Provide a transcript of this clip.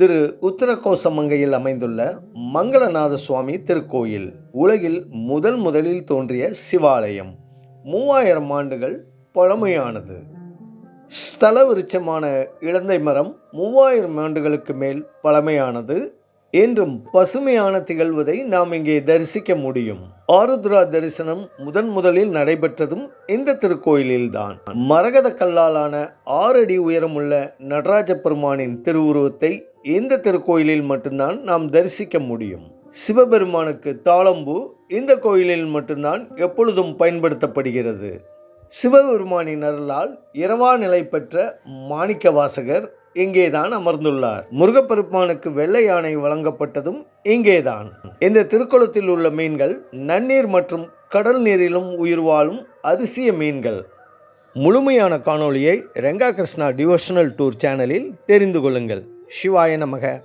திரு உத்தரகோசமங்கையில் அமைந்துள்ள மங்களநாத சுவாமி திருக்கோயில் உலகில் முதல் முதலில் தோன்றிய சிவாலயம். மூவாயிரம் ஆண்டுகள் பழமையானது. ஸ்தல விருட்சமான இளந்தை மரம் மூவாயிரம் ஆண்டுகளுக்கு மேல் பழமையானது. என்றும் பசுமையான திகழ்வதை நாம் இங்கே தரிசிக்க முடியும். ஆருத்ரா தரிசனம் முதன் முதலில் நடைபெற்றதும் இந்த திருக்கோயிலில்தான். மரகத கல்லாலான ஆறு அடி உயரமுள்ள நடராஜ பெருமானின் திருவுருவத்தை இந்த திருக்கோயிலில் மட்டும்தான் நாம் தரிசிக்க முடியும். சிவபெருமானுக்கு தாளம்பூ இந்த கோயிலில் மட்டும்தான் எப்பொழுதும் பயன்படுத்தப்படுகிறது. சிவபெருமானின் அருளால் இரவா நிலை பெற்ற மாணிக்க வாசகர் இங்கேதான் அமர்ந்துள்ளார். முருகப்பெருமானுக்கு வெள்ளை யானை வழங்கப்பட்டதும் இங்கேதான். இந்த திருக்குளத்தில் உள்ள மீன்கள் நன்னீர் மற்றும் கடல் நீரிலும் உயிர் வாழும் அதிசய மீன்கள். முழுமையான காணொளியை ரெங்கா கிருஷ்ணா டிவோஷனல் டூர் சேனலில் தெரிந்து கொள்ளுங்கள். சிவாய நமக.